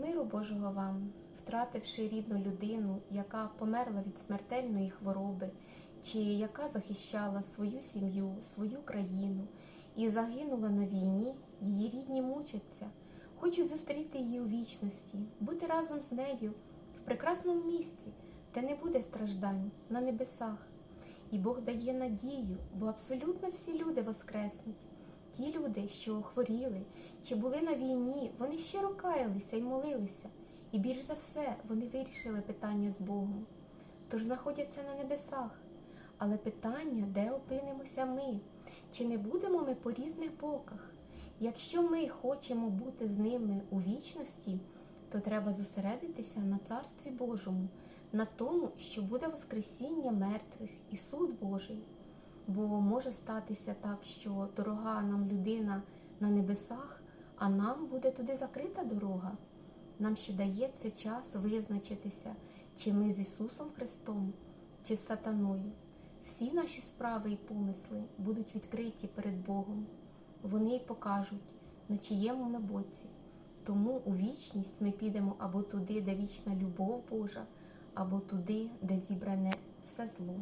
Миру Божого вам, втративши рідну людину, яка померла від смертельної хвороби, чи яка захищала свою сім'ю, свою країну і загинула на війні, її рідні мучаться, хочуть зустріти її у вічності, бути разом з нею в прекрасному місці, де не буде страждань на небесах. І Бог дає надію, бо абсолютно всі люди воскреснуть. Ті люди, що хворіли чи були на війні, вони щиро каялися і молилися, і більш за все вони вирішили питання з Богом. Тож знаходяться на небесах. Але питання, де опинимося ми, чи не будемо ми по різних боках? Якщо ми хочемо бути з ними у вічності, то треба зосередитися на Царстві Божому, на тому, що буде Воскресіння мертвих і суд Божий. Бо може статися так, що дорога нам людина на небесах, а нам буде туди закрита дорога. Нам ще дається час визначитися, чи ми з Ісусом Христом, чи з сатаною. Всі наші справи і помисли будуть відкриті перед Богом. Вони й покажуть, на чиєму ми боці. Тому у вічність ми підемо або туди, де вічна любов Божа, або туди, де зібране все зло.